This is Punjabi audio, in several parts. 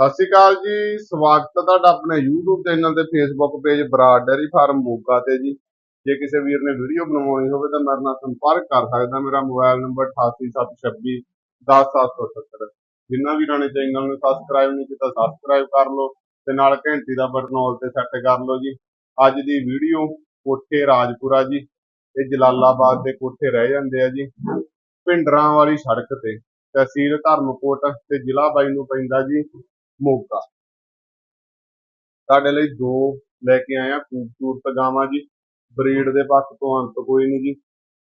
ਸਤਿ ਸ਼੍ਰੀ ਅਕਾਲ ਜੀ, ਸਵਾਗਤ ਹੈ ਤੁਹਾਡਾ ਆਪਣੇ YouTube ਚੈਨਲ ਤੇ Facebook page Brar dairy farm Moga ਤੇ ਜੀ। ਜੇ ਕਿਸੇ ਵੀਰ ਨੇ ਵੀਡੀਓ ਬਣਾਉਣੀ ਹੋਵੇ ਤਾਂ ਮੇਰੇ ਨਾਲ ਸੰਪਰਕ ਕਰ ਸਕਦਾ, ਮੇਰਾ ਮੋਬਾਈਲ ਨੰਬਰ 8876 10770 ਜਿੰਨਾ ਵੀਰਾਂ ਨੇ ਚੈਨਲ ਨੂੰ ਸਬਸਕ੍ਰਾਈਬ ਨਹੀਂ ਕੀਤਾ ਸਬਸਕ੍ਰਾਈਬ ਕਰ ਲਓ ਤੇ ਨਾਲ ਘੰਟੀ ਦਾ ਬਟਨ ਆਲ ਤੇ ਸੈੱਟ ਕਰ ਲਓ ਜੀ। ਅੱਜ ਦੀ ਵੀਡੀਓ ਕੋਠੇ ਰਾਜਪੁਰਾ ਜੀ, ਇਹ ਜਲਾਲਾਬਾਦ ਦੇ ਕੋਠੇ ਰਹਿ ਜਾਂਦੇ ਆ ਜੀ। ਭਿੰਡਰਾਂ ਵਾਲੀ ਸੜਕ ਤੇ, ਤਹਿਸੀਲ ਧਰਮਕੋਟ ਤੇ ਜ਼ਿਲ੍ਹਾ ਬਾਈ ਨੂੰ ਪੈਂਦਾ ਜੀ। ਮੋਗਾ। ਤੁਹਾਡੇ ਲਈ ਦੋ ਲੈ ਕੇ ਆਇਆ ਖੂਬਸੂਰਤ ਗਾਵਾਂ ਜੀ। ਬਰੀਡ ਦੇ ਪੱਖ ਤੋਂ ਅੰਤ ਕੋਈ ਨਹੀਂ ਜੀ।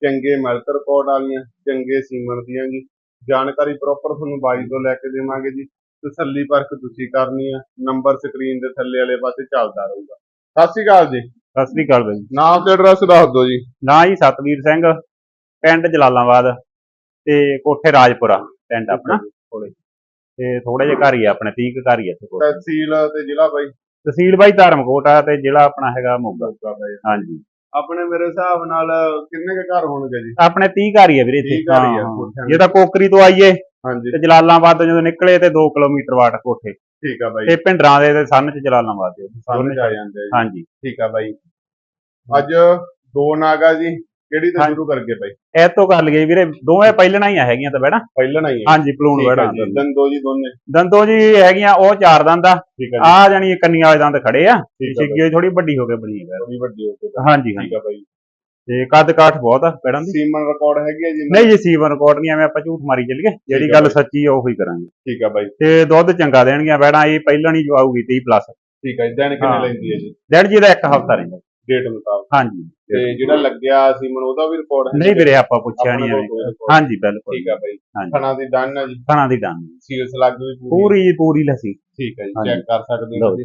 ਚੰਗੇ ਮਿਲਕ ਰਿਕਾਰਡ ਵਾਲੀਆਂ ਚੰਗੇ ਸੀਮਨ ਦੀਆਂ ਜੀ। ਜਾਣਕਾਰੀ ਪ੍ਰੋਪਰ ਤੁਹਾਨੂੰ ਬਾਈ ਤੋਂ ਲੈ ਕੇ ਦੇਵਾਂਗੇ ਜੀ। ਤਸੱਲੀ ਪਰਖ ਤੁਸੀਂ ਕਰਨੀ ਆ। ਨੰਬਰ ਸਕਰੀਨ ਦੇ ਥੱਲੇ ਵਾਲੇ ਪਾਸੇ ਚੱਲਦਾ ਰਹੂਗਾ। ਸਤਿ ਸ਼੍ਰੀ ਅਕਾਲ ਜੀ। ਸਤਿ ਸ੍ਰੀ ਅਕਾਲ ਬਾਈ ਨਾਮ ਤੇ ਐਡਰੈਸ ਦੱਸ ਦਿਓ ਜੀ। ਨਾਂ ਜੀ ਸਤਵੀਰ ਸਿੰਘ ਪਿੰਡ ਜਲਾਲਾਬਾਦ ਤੇ ਕੋਠੇ ਰਾਜਪੁਰਾ ਪਿੰਡ ਆਪਣਾ। ਕੋਲੇ ਤੇ ਥੋੜੇ ਜਿਹਾ ਘਰ ਹੀ ਆ ਆਪਣੇ 30 ਕੁ ਘਰ ਹੀ ਆ ਇੱਥੇ ਕੋਲ। ਤਹਿਸੀਲ ਤੇ ਜ਼ਿਲ੍ਹਾ ਬਾਈ। ਤਹਿਸੀਲ ਬਾਈ ਧਰਮਕੋਟ ਆ ਤੇ ਜ਼ਿਲ੍ਹਾ ਆਪਣਾ ਹੈਗਾ ਮੋਗਾ। ਹਾਂਜੀ। ਆਪਣੇ ਮੇਰੇ ਹਿਸਾਬ ਨਾਲ ਕਿੰਨੇ ਕੁ ਘਰ ਹੋਣਗੇ ਜੀ? ਆਪਣੇ 30 ਘਰ ਹੀ ਆ ਵੀਰੇ ਇੱਥੇ। 30 ਘਰ ਹੀ ਆ ਜੇ ਤਾਂ ਕੋਕਰੀ ਤੋਂ ਆਈਏ ਹਾਂਜੀ। ਤੇ ਜਲਾਲਾਬਾਦ ਤੋਂ ਜਦੋਂ ਨਿਕਲੇ ਤੇ 2 ਕਿਲੋਮੀਟਰ ਵਾਟ ਕੋਠੇ। ਠੀਕ ਆ ਬਾਈ। ਤੇ ਪਿੰਡਰਾਂ ਦੇ ਤੇ ਸੰਨ ਚ ਜਲਾਲਾਬਾਦ ਦੇ। ਸਮਝ ਆ ਜਾਂਦੇ ਆ ਜੀ। ਹਾਂਜੀ। ਠੀਕ ਆ ਬਾਈ। ਅੱਜ ਦੋ ਨਾਗਾ ਜੀ। ਕਿਹੜੀ ਤੋਂ। ਸ਼ੁਰੂ ਕਰਕੇ ਬਾਈ। ਇਹ ਤੋਂ ਕਰ ਲਈਏ ਵੀਰੇ ਦੋਵੇਂ ਪਹਿਲਣਾ ਹੀ ਹੈਗੀਆਂ ਤਾਂ ਬੈਣਾ ਪਹਿਲਾਂ ਹੀ ਹਾਂਜੀ ਪਲੂਣ ਜੀ ਦੰਦੋ ਜੀ ਦੋਨੇ। ਦੰਦੋ ਜੀ ਹੈਗੀਆਂ ਉਹ ਚਾਰ ਦੰਦ ਆ। ਆ ਜਾਨੀ ਕੰਨੀਆਂ ਵਾਲੇ ਦੰਦ ਖੜੇ ਆ। ਸਿੱਗੀ ਥੋੜੀ ਵੱਡੀ ਹੋ ਕੇ ਬਣੀ ਹੈ ਥੋੜੀ ਵੱਡੀ ਹੋ ਕੇ। ਹਾਂਜੀ ਠੀਕ ਆ ਬਾਈ। ਤੇ ਕੱਦ ਕਾਠ ਬਹੁਤ ਆ ਪੈੜਾਂ ਦੀ। ਸੀਮਨ ਰਿਕਾਰਡ ਹੈਗੀ ਆ ਜੀ ਨਹੀਂ ਜੀ ਸੀਵਨ ਰਿਕਾਰਡ ਨਹੀਂ ਐਵੇਂ ਆਪਾਂ ਝੂਠ ਮਾਰੀ ਚੱਲੀਏ। ਜਿਹੜੀ ਗੱਲ। ਸੱਚੀ ਆ ਉਹੀ ਕਰਾਂਗੇ। ਠੀਕ ਆ ਬਾਈ। ਤੇ ਦੁੱਧ ਚੰਗਾ ਦੇਣਗੀਆਂ ਬੈੜਾਂ ਇਹ ਪਹਿਲਾਂ ਨਹੀਂ ਜੋ ਆਊਗੀ 30 ਪਲੱਸ ਠੀਕ ਆ ਦਿਨ ਕਿੰਨੇ। ਲੈਂਦੀ ਹੈ ਜੀ? ਡੈਡ ਜੀ ਦਾ ਇੱਕ ਹਫਤਾ ਰਹਿੰਦਾ। ਡੇਟ ਮੁਤਾਬਕ। ਹਾਂਜੀ। ਤੇ ਜਿਹੜਾ ਲੱਗਿਆ ਸੀਮਨ ਉਹਦਾ ਵੀ ਰਿਕਾਰਡ ਹੈ ਨਹੀਂ ਵੀਰੇ ਆਪਾਂ ਪੁੱਛਿਆ ਨਹੀਂ ਐਵੇਂ ਹਾਂਜੀ ਬਿਲਕੁਲ। ਠੀਕ ਆ ਬਾਈ। ਹਾਂਜੀ। ਖਣਾ ਦੀ ਡਨ ਆ ਜੀ। ਖਾਣਾ ਦੀ ਡਾਂ ਸੀਲਸ ਲੱਗ ਵੀ ਪੂਰੀ। ਪੂਰੀ ਪੂਰੀ ਲਸੀ। ਠੀਕ ਹੈ ਜੀ ਹਾਂਜੀ। ਚੈੱਕ ਕਰ ਸਕਦੇ ਹੋ ਲਓ ਜੀ।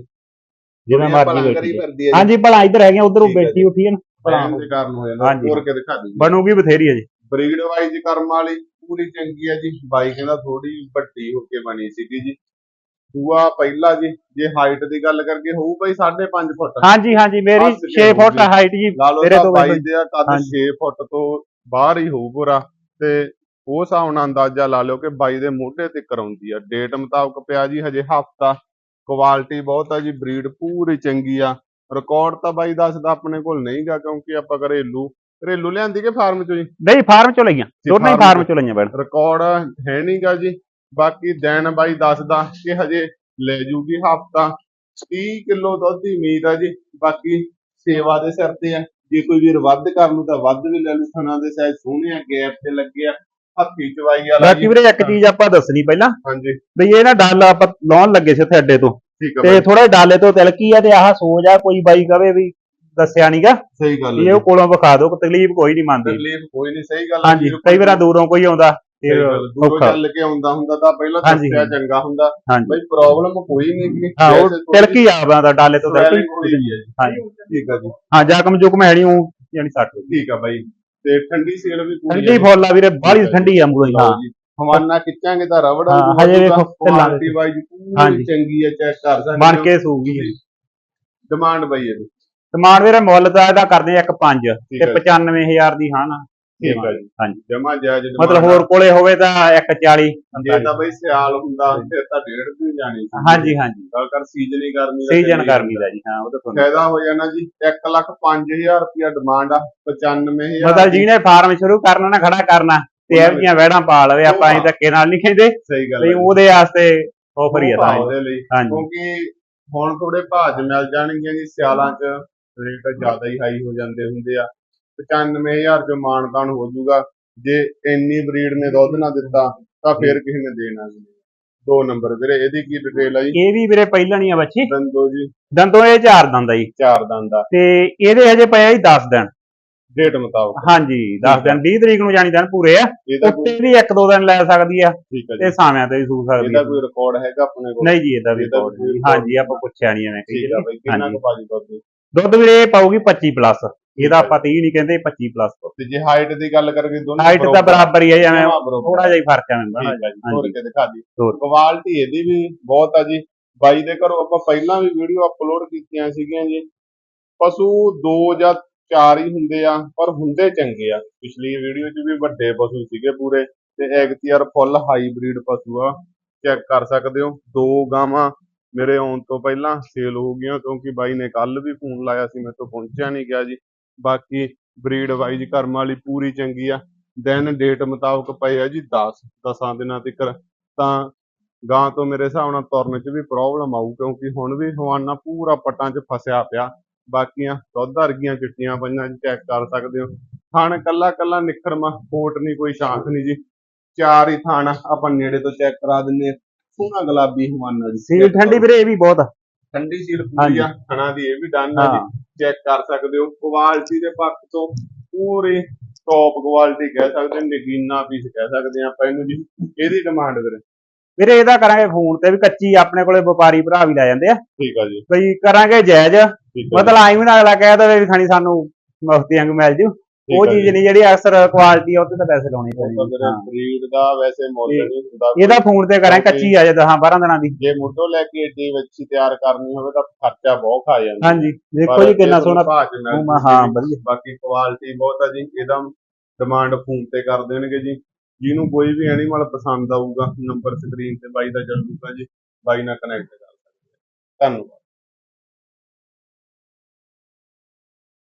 ਜਿਵੇਂ ਮਰਜ਼ੀ ਬੈਠੀ ਹੈ ਹਾਂਜੀ ਭਲਾ ਇੱਧਰ ਹੈਗੀਆਂ ਉਧਰੋਂ ਠੀਕ ਹੈ ਬੈਠੀ ਉੱਠੀ ਹੈ ਨਾ। ਭਲਾਣ ਦੇ ਕਾਰਨ ਹੋ ਜਾਂਦਾ। ਹਾਂਜੀ। ਹੋਰ ਕੇ ਦਿਖਾ ਜੀ ਬਣੂਗੀ ਬਥੇਰੀ ਹੈ ਜੀ। ਬਰੀਡ ਵਾਈਜ਼ ਕਰਮ ਵਾਲੀ ਪੂਰੀ ਚੰਗੀ ਹੈ ਜੀ। ਬਾਈ ਕਹਿੰਦਾ ਥੋੜੀ ਵੱਡੀ ਹੋ ਕੇ ਬਣੀ ਸੀਗੀ ਜੀ। ਦੂਆ ਪਹਿਲਾ ਜੀ ਜੇ ਹਾਈਟ ਦੀ ਗੱਲ ਕਰਕੇ ਹੋਊ ਬਾਈ 5.5 ਫੁੱਟ। ਹਾਂਜੀ ਹਾਂਜੀ ਮੇਰੀ ਹੱਸ ਕੇ 6 ਫੁੱਟ। ਹਾਈਟ ਜੀ ਮੇਰੇ ਤਾਂ ਬਾਈ ਦੇ ਕੱਦ ਹਾਂਜੀ। 6 ਫੁੱਟ ਤੋਂ ਬਾਹਰ ਹੀ ਹੋਊ ਪੂਰਾ। ਤੇ ਉਹ ਹਿਸਾਬ ਨਾਲ ਅੰਦਾਜ਼ਾ ਲਾ ਲਿਓ ਕਿ ਬਾਈ ਦੇ ਮੋਢੇ ਤੇ ਕਰਾਉਂਦੀ ਆ। ਡੇਟ ਮੁਤਾਬਕ ਪਿਆ ਜੀ ਹਜੇ ਹਫਤਾ। ਕੁਆਲਿਟੀ ਬਹੁਤ ਆ ਜੀ ਬਰੀਡ ਪੂਰੀ ਚੰਗੀ ਆ। ਰਿਕਾਰਡ ਤਾਂ ਬਾਈ ਦੱਸਦਾ ਆਪਣੇ ਕੋਲ ਨਹੀਂਗਾ ਕਿਉਂਕਿ ਆਪਾਂ ਘਰੇਲੂ ਘਰੇਲੂ ਲਿਆਂਦੀ ਕਿ ਫਾਰਮ ਚੋਂ ਜੀ? ਨਹੀਂ ਫਾਰਮ ਚੋਂ ਲਈਆਂ। ਦੋਨੇ ਹੀ ਫਾਰਮ ਚੋਂ। ਲਈਆਂ ਬੈਣ ਰਿਕਾਰਡ ਹੈ ਨਹੀਂਗਾ ਜੀ। ਬਾਕੀ ਦਿਨ ਬਾਈ ਦੱਸਦਾ ਕਿ ਹਜੇ ਲੈ ਜੂਗੀ ਹਫਤਾ। 30 ਕਿਲੋ ਦੁੱਧ ਦੀ ਉਮੀਦ ਆ ਜੀ। ਬਾਕੀ ਸੇਵਾ ਦੇ ਸਿਰ ਤੇ ਆ। ਜੇ ਕੋਈ ਵੀਰ ਵੱਧ ਕਰ ਲੂ ਤਾਂ ਵੱਧ ਵੀ ਲੈ ਲੂ ਥਣਾ ਦੇ ਸਾਈਜ਼ ਸੋਹਣੇ ਆ ਗੈਪ ਤੇ ਲੱਗੇ ਆ। ਹੱਥੀ ਚਵਾਈ ਵਾਲਾ ਬਾਕੀ ਵੀਰੇ ਇੱਕ ਚੀਜ਼ ਆਪਾਂ ਦੱਸਣੀ ਪਹਿਲਾਂ। ਹਾਂਜੀ। ਵੀ ਇਹ ਨਾ ਡੱਲ ਆਪਾਂ ਲਾਉਣ ਲੱਗੇ ਸੀ ਉੱਥੇ ਅੱਡੇ ਤੋਂ ਤੇ ਬਾਈ। ਥੋੜਾ ਡਾਲੇ ਤੋਂ ਤਿਲਕੀ ਆ ਤੇ ਆਹ ਸੋਜ ਆ ਕੋਈ ਬਾਈ ਕਵੇ ਵੀ ਦੱਸਿਆ ਨਹੀਂਗਾ ਸਹੀ ਗੱਲ ਵੀ ਹੈ ਉਹ ਕੋਲੋਂ ਵਿਖਾ ਦਿਓ ਤਕਲੀਫ ਕੋਈ ਨਹੀਂ ਮੰਨਦੀ। ਤਕਲੀਫ ਕੋਈ ਨਹੀਂ ਸਹੀ ਗੱਲ ਹਾਂਜੀ ਕਈ ਵਾਰਾਂ ਦੂਰੋਂ ਕੋਈ ਆਉਂਦਾ। ਸਹੀ ਫਿਰ ਗੱਲ, ਦੂਰੋਂ ਔਖਾ। ਚੱਲ ਕੇ ਆਉਂਦਾ ਹੁੰਦਾ ਤਾਂ ਪਹਿਲਾਂ ਹਾਂਜੀ, ਦੱਸਿਆ ਹਾਂਜੀ। ਚੰਗਾ ਹੁੰਦਾ। ਹਾਂਜੀ। ਬਈ ਪ੍ਰੋਬਲਮ ਕੋਈ ਨਹੀਂ ਕਿ ਹਾਂ ਉਹ ਤਿਲਕੀ ਆ ਦਾ ਡਾਲੇ ਤੋਂ ਤਿਲਕੀ ਹੋਈ ਹੈ ਜੀ। ਹਾਂਜੀ। ਠੀਕ ਆ ਜੀ। ਹਾਂ ਜਖਮ ਜੁਕਮ ਹੈ ਨਹੀਂ ਉਹ ਯਾਨੀ ਸੱਟ ਹੋਈ। ਠੀਕ ਆ ਬਾਈ। ਤੇ ਠੰਡੀ ਸੇਲ ਵੀ ਪੂਰੀ ਠੰਡੀ ਫੁੱਲ ਆ ਵੀਰੇ ਬਾਹਲੀ ਠੰਡੀ ਆ ਮੂਰੇ ਹਾਂ। ਜੀ। ਹਵਾਨਾ ਖਿੱਚਾਂਗੇ ਤਾਂ ਰਬੜ ਹਾਂ, ਹਜੇ ਵੇਖੋ ਢਿੱਲਾਂ ਕੁਆਲਿਟੀ ਵਾਈਜ਼ ਪੂਰੀ ਹਾਂਜੀ। ਚੰਗੀ ਹੈ ਚੈੱਕ ਕਰ ਸਕਦੇ ਬਣ ਕੇ ਸੂਗੀ। ਡਿਮਾਂਡ ਬਾਈ ਇਹਦੀ। ਸਮਾਨ ਵੀਰੇ ਮੁੱਲ ਤਾਂ ਇਹਦਾ ਕਰਦੇ ਆ 1 5 ਠੀਕ ਤੇ ਹੈ 95000 ਦੀ ਹਾਂ ਨਾ। ਠੀਕ ਹੈ ਜੀ ਹਾਂਜੀ। ਜਮਾ ਜਾਇਜ਼ ਮਤਲਬ ਹੋਰ ਕੋਲੇ ਹੋਵੇ ਤਾਂ 140 ਜੇ ਤਾਂ ਬਈ ਸਿਆਲ ਹੁੰਦਾ ਫਿਰ ਤਾਂ ਡੇਢ ਵੀ ਜਾਣੀ ਸੀ। ਹਾਂਜੀ ਹਾਂਜੀ। ਗੱਲ ਕਰ ਸੀਜ਼ਨ ਹੀ ਗਰਮੀ ਦਾ ਸੀਜ਼ਨ ਗਰਮੀ ਦਾ ਜੀ ਹਾਂ ਉਹ ਤਾਂ ਤੁਹਾਨੂੰ ਫਾਇਦਾ ਹੋ ਜਾਣਾ ਜੀ 1 ਲੱਖ 5000 ਰੁਪਇਆ ਡਿਮਾਂਡ ਆ 95000 ਮਤਲਬ ਜਿਹਨੇ ਫਾਰਮ ਸ਼ੁਰੂ ਕਰਨਾ ਨਾ ਖੜਾ ਕਰਨਾ ਤੇ ਇਹ ਜੀਆਂ ਵਹਿੜਾਂ ਪਾ ਲਵੇ ਆਪਾਂ ਐਂ ਧੱਕੇ ਨਾਲ ਨਹੀਂ ਕਹਿੰਦੇ ਸਹੀ ਗੱਲ ਹੈ ਉਹਦੇ ਵਾਸਤੇ ਆਫਰ ਹੀ ਆ ਤਾਂ ਉਹਦੇ ਲਈ। ਕਿਉਂਕਿ ਹੁਣ ਥੋੜੇ 'ਚ ਮਿਲ ਜਾਣਗੀਆਂ ਜੀ ਸਿਆਲਾਂ 'ਚ ਰੇਟ ਜ਼ਿਆਦਾ ਹੀ ਹਾਈ ਹੋ ਜਾਂਦੇ ਹੁੰਦੇ ਆ। 95000 ਜੋ ਮਾਨਤਾਨ ਹੋ ਜਾਊਗਾ ਜੇ ਇੰਨੀ ਬਰੀਡ ਨੇ ਦੁੱਧ ਨਾ ਦਿੱਤਾ ਤਾਂ ਫਿਰ ਕਿਸੇ ਨੇ ਦੇਣਾ ਨਹੀਂ। ਦੋ ਨੰਬਰ ਵੀਰੇ ਇਹਦੀ ਕੀ ਡਿਟੇਲ ਆ ਜੀ? ਇਹ ਵੀ ਵੀਰੇ ਪਹਿਲਾਂ ਨਹੀਂ ਆ ਬੱਚੀ। ਦੰਦੋ ਜੀ। ਦੰਦੋਂ ਇਹ ਚਾਰ ਦੰਦ ਆ ਜੀ। ਚਾਰ ਦੰਦ ਆ। ਤੇ ਇਹਦੇ ਹਜੇ ਪਿਆ ਜੀ 10 ਦਿਨ। ਡੇਟ ਮੁਤਾਬਕ। ਹਾਂਜੀ 10 ਦਿਨ 20 ਤਰੀਕ ਨੂੰ ਜਾਣੀ ਦਿਨ ਪੂਰੇ ਆ। ਉੱਤੇ ਵੀ ਇੱਕ ਦੋ ਦਿਨ ਲੈ ਸਕਦੀ ਆ ਤੇ ਸਾਵਿਆਂ ਤੇ ਵੀ ਸੂ ਸਕਦੀ ਇਹਦਾ ਕੋਈ ਰਿਕਾਰਡ ਹੈਗਾ ਆਪਣੇ ਕੋਲ? ਨਹੀਂ ਜੀ ਇਹਦਾ ਵੀ record ਹਾਂਜੀ ਆਪਾਂ ਪੁੱਛਿਆ ਨਹੀਂ ਐਵੇਂ। ਠੀਕ ਆ ਬਈ ਕਿੰਨਾ। ਕੁ ਭਾਜੀ ਦੁੱਧ? ਦੁੱਧ ਵੀਰੇ ਪਾਊਗੀ 25 ਪਲੱਸ ਇਹਦਾ ਆਪਾਂ 30 ਨਹੀਂ ਕਹਿੰਦੇ 25 ਪਲੱਸ ਤੇ ਜੇ ਹਾਈਟ ਦੀ ਗੱਲ ਕਰੀਏ ਦੋਨੋਂ ਹਾਈਟ ਤਾਂ ਬਰਾਬਰ ਹੀ ਹੈ ਐਵੇਂ। ਥੋੜਾ ਜਿਹਾ ਹੀ ਫ਼ਰਕ ਐਵੇਂ ਬਣਾ ਹੋਰ ਕੇ ਦਿਖਾ ਦੀ। ਕੁਆਲਿਟੀ ਇਹਦੀ ਵੀ ਬਹੁਤ ਆ ਜੀ। ਬਾਈ ਦੇ ਘਰੋਂ ਆਪਾਂ ਪਹਿਲਾਂ ਵੀ ਵੀਡੀਓ ਅਪਲੋਡ ਕੀਤੀਆਂ ਸੀਗੀਆਂ ਜੀ। ਪਸ਼ੂ ਦੋ ਜਾਂ ਚਾਰ ਹੀ ਹੁੰਦੇ ਆ ਪਰ ਹੁੰਦੇ ਚੰਗੇ ਆ। ਪਿਛਲੀ ਵੀਡੀਓ 'ਚ ਵੀ ਵੱਡੇ ਪਸ਼ੂ ਸੀਗੇ ਪੂਰੇ ਤੇ ਐਗਤੀਆਰ ਫੁੱਲ ਹਾਈਬ੍ਰਿਡ ਪਸ਼ੂ ਆ। ਚੈੱਕ ਕਰ ਸਕਦੇ ਹੋ ਦੋ ਗਾਵਾਂ ਮੇਰੇ ਆਉਣ ਤੋਂ ਪਹਿਲਾਂ ਸੇਲ ਹੋ ਗਈਆਂ ਕਿਉਂਕਿ ਬਾਈ ਨੇ ਕੱਲ ਵੀ ਫੋਨ ਲਾਇਆ ਸੀ ਮੇਰੇ ਤੋਂ ਪਹੁੰਚਿਆ ਨਹੀਂ ਗਿਆ ਜੀ। ਬਾਕੀ ਬਰੀਡ ਵਾਈਜ਼ ਕਰਮ ਵਾਲੀ ਪੂਰੀ ਚੰਗੀ ਆ। ਦਿਨ ਡੇਟ ਮੁਤਾਬਕ ਪਏ ਆ ਜੀ 10 ਦਸਾਂ ਦਿਨਾਂ ਤੱਕ। ਤਾਂ ਗਾਂ ਤੋਂ ਮੇਰੇ ਹਿਸਾਬ ਨਾਲ ਤੁਰਨ 'ਚ ਵੀ ਪ੍ਰੋਬਲਮ ਆਊ ਕਿਉਂਕਿ ਹੁਣ ਵੀ ਹਵਾਨਾ ਪੂਰਾ ਪੱਟਾਂ 'ਚ ਫਸਿਆ ਪਿਆ। ਬਾਕੀਆਂ ਦੁੱਧ ਵਰਗੀਆਂ ਚਿੱਟੀਆਂ ਪਈਆਂ ਜੀ ਚੈੱਕ ਕਰ ਸਕਦੇ ਹੋ। ਥਣ ਕੱਲਾ ਕੱਲਾ ਨਿਖਰਮਾ ਕੋਟ ਨਹੀਂ ਕੋਈ ਸ਼ਾਂਤ ਨਹੀਂ ਜੀ। ਚਾਰ ਹੀ ਥਣ ਆਪਾਂ ਨੇੜੇ ਤੋਂ ਚੈੱਕ ਕਰਾ ਦਿੰਨੇ ਸੋਹਣਾ ਗੁਲਾਬੀ ਹਵਾਨਾ ਜੀ। ਸੀਲ ਠੰਡੀ ਵੀਰੇ ਇਹ ਵੀ ਬਹੁਤ ਆ। ਠੰਡੀ ਸੀਲ ਪੂਰੀ ਆ ਥਣਾ ਦੀ ਇਹ ਵੀ ਡਨ ਆ ਜੀ। ਚੈੱਕ ਕਰ ਸਕਦੇ ਹੋ। ਕੁਆਲਿਟੀ ਦੇ ਪੱਖ ਤੋਂ ਪੂਰੀ ਟੌਪ ਕੁਆਲਿਟੀ ਕਹਿ ਸਕਦੇ ਨਗੀਨਾ ਪੀਸ ਕਹਿ ਸਕਦੇ ਆਪਾਂ ਇਹਨੂੰ ਜੀ। ਇਹਦੀ ਡਿਮਾਂਡ ਵੀਰੇ। ਵੀਰੇ ਇਹਦਾ ਕਰਾਂਗੇ ਫੋਨ ਤੇ ਵੀ ਕੱਚੀ ਆਪਣੇ ਕੋਲੇ ਵਪਾਰੀ ਭਰਾ ਵੀ ਲੈ ਜਾਂਦੇ ਆ। ਠੀਕ ਆ ਜੀ। ਬਈ ਕਰਾਂਗੇ ਜਾਇਜ਼। ਮਤਲਬ ਆਈ ਵੀ ਨਾ ਅਗਲਾ ਕਹਿ ਦਵੇ ਵੀ ਖਾਣੀ ਸਾਨੂੰ ਮੁਫਤੀ ਵਾਂਗ ਮਿਲ ਜੂ। ਉਹ ਚੀਜ਼। ਨਹੀਂ ਜਿਹੜੀ ਅਕਸਰ ਕੁਆਲਿਟੀ ਆ ਉਹ ਤੇ ਤਾਂ ਪੈਸੇ ਲਾਉਣੇ ਪੈਣੇ ਵੀਰੇ ਬਰੀਡ ਦਾ ਵੈਸੇ ਮੁੱਲ ਇਹ- ਨਹੀਂ ਹੁੰਦਾ ਇਹਦਾ ਫੋਨ ਤੇ ਕਰਾਂ ਕੱਚੀ ਆ ਜੇ 10 12 ਦਿਨਾਂ ਦੀ। ਜੇ ਮੁੱਢੋਂ ਲੈ ਕੇ ਏਡੀ ਵੱਛੀ ਤਿਆਰ ਕਰਨੀ ਹੋਵੇ ਤਾਂ ਖਰਚਾ ਬਹੁਤ ਆ ਜਾਂਦਾ। ਹਾਂਜੀ ਦੇਖੋ ਪਰ ਜੀ ਕਿੰਨਾ ਜੇ ਸੋਹਣਾ ਭਾਅ 'ਚ ਮਿਲ ਹਾਂ ਜੀ। ਵਧੀਆ। ਬਾਕੀ ਕੁਆਲਿਟੀ ਬਹੁਤ ਆ ਜੀ ਇਹਦਾ ਡਿਮਾਂਡ ਫੋਨ ਤੇ ਕਰ ਦੇਣਗੇ ਜੀ। ਜਿਹਨੂੰ ਕੋਈ ਵੀ ਐਨੀਮਲ ਪਸੰਦ ਆਊਗਾ ਨੰਬਰ ਸਕਰੀਨ ਤੇ ਬਾਈ ਦਾ ਚੱਲੂਗਾ ਜੀ ਬਾਈ ਨਾਲ ਕਨੈਕਟ ਕਰ ਸਕਦੇ ਹੋ। ਧੰਨਵਾਦ।